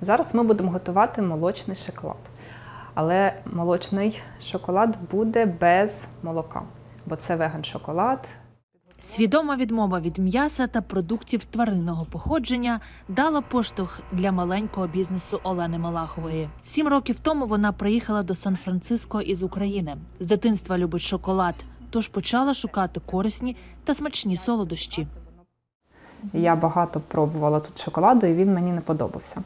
Зараз ми будемо готувати молочний шоколад. Але молочний шоколад буде без молока, бо це веган шоколад. Свідома відмова від м'яса та продуктів тваринного походження дала поштовх для маленького бізнесу Олени Малахової. Сім років тому вона приїхала до Сан-Франциско із України. З дитинства любить шоколад, тож почала шукати корисні та смачні солодощі. Я багато пробувала тут шоколаду, і він мені не подобався.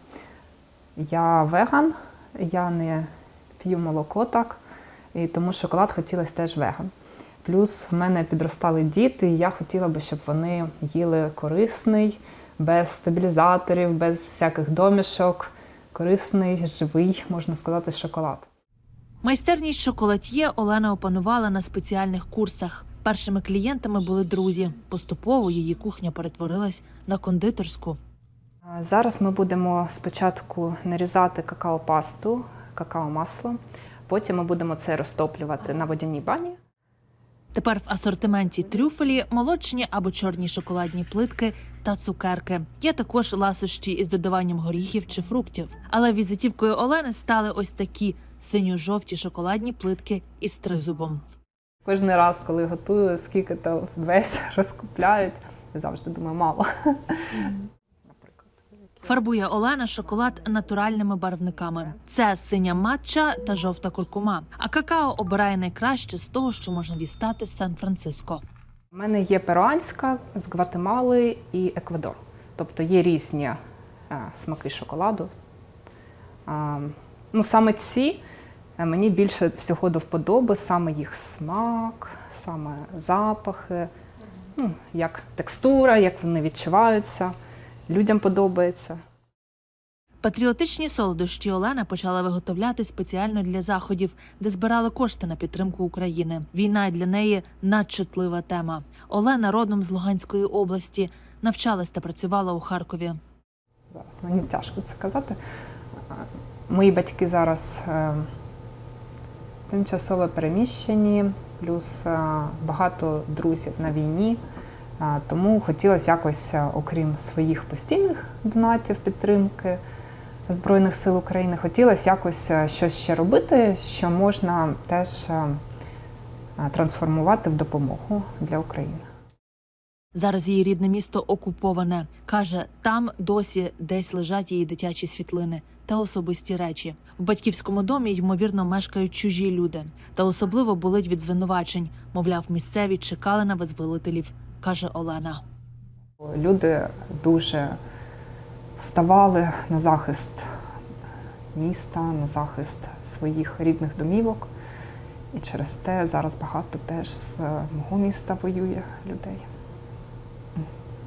Я веган, я не п'ю молоко так, і тому шоколад хотілося теж веган. Плюс в мене підростали діти, і я хотіла би, щоб вони їли корисний, без стабілізаторів, без всяких домішок, корисний, живий, можна сказати, шоколад. Майстерність шоколад'є Олена опанувала на спеціальних курсах. Першими клієнтами були друзі. Поступово її кухня перетворилась на кондитерську. Зараз ми будемо спочатку нарізати какао-пасту, какао-масло, потім ми будемо це розтоплювати на водяній бані. Тепер в асортименті трюфелі, молочні або чорні шоколадні плитки та цукерки. Є також ласощі із додаванням горіхів чи фруктів. Але візитівкою Олени стали ось такі синьо-жовті шоколадні плитки із тризубом. Кожен раз, коли готую, скільки то весь розкупляють, я завжди думаю, мало. Фарбує Олена шоколад натуральними барвниками. Це синя матча та жовта куркума. А какао обирає найкраще з того, що можна дістати з Сан-Франциско. У мене є перуанська з Гватемали і Еквадор. Тобто є різні е, смаки шоколаду. А, ну, саме ці е, мені більше всього до вподоби, саме їх смак, саме запахи, ну, як текстура, як вони відчуваються. Людям подобається. Патріотичні солодощі Олена почала виготовляти спеціально для заходів, де збирали кошти на підтримку України. Війна для неї надчутлива тема. Олена родом з Луганської області, навчалась та працювала у Харкові. Зараз мені тяжко це казати. Мої батьки зараз е, тимчасово переміщені, плюс е, багато друзів на війні. Тому хотілося якось, е, окрім своїх постійних донатів підтримки Збройних сил України, хотілося якось е, щось ще робити, що можна теж е, трансформувати в допомогу для України. Зараз її рідне місто окуповане. каже, там досі десь лежать її дитячі світлини та особисті речі. В батьківському домі ймовірно мешкають чужі люди, та особливо болить від звинувачень. Мовляв, місцеві чекали на визволителів, каже Олена. Люди дуже вставали на захист міста, на захист своїх рідних домівок. І через те зараз багато теж з мого міста воює людей.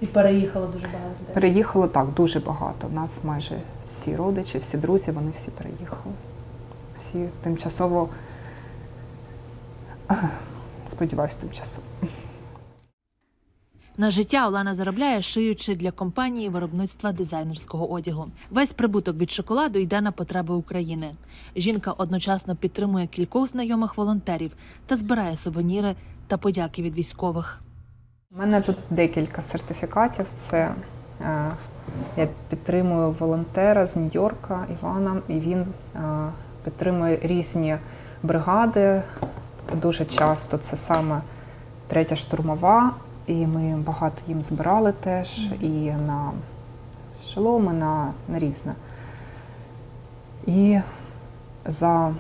І переїхало дуже багато людей. Переїхало так дуже багато. У нас майже всі родичі, всі друзі, вони всі переїхали. Всі тимчасово, сподіваюсь, тимчасово. На життя Олена заробляє шиючи для компанії виробництва дизайнерського одягу. Весь прибуток від шоколаду йде на потреби України. Жінка одночасно підтримує кількох знайомих волонтерів та збирає сувеніри та подяки від військових. У мене тут декілька сертифікатів. Це е, я підтримую волонтера з Нью-Йорка Івана, і він е, підтримує різні бригади. Дуже часто це саме третя штурмова, і ми багато їм збирали теж і на шоломи, на, на різне. І за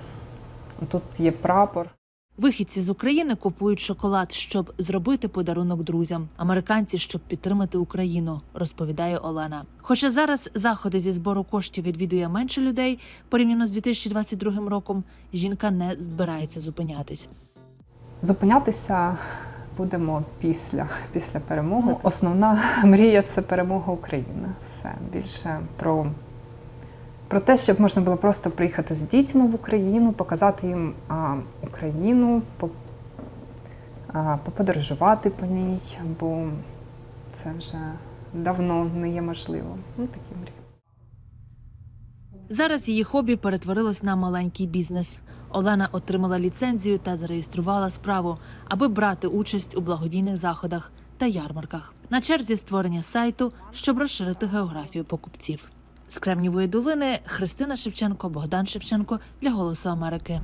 тут є прапор. Вихідці з України купують шоколад, щоб зробити подарунок друзям. Американці, щоб підтримати Україну, розповідає Олена. Хоча зараз заходи зі збору коштів відвідує менше людей порівняно з 2022 роком, жінка не збирається зупинятись. Зупинятися будемо після, після перемоги. Основна мрія це перемога України. Все більше про, про те, щоб можна було просто приїхати з дітьми в Україну, показати їм а, Україну, по, а, поподорожувати по ній, бо це вже давно не є можливо. Ну, такі мрії. Зараз її хобі перетворилось на маленький бізнес. Олена отримала ліцензію та зареєструвала справу, аби брати участь у благодійних заходах та ярмарках. На черзі створення сайту, щоб розширити географію покупців. З Кремнівої долини Христина Шевченко, Богдан Шевченко для Голосу Америки.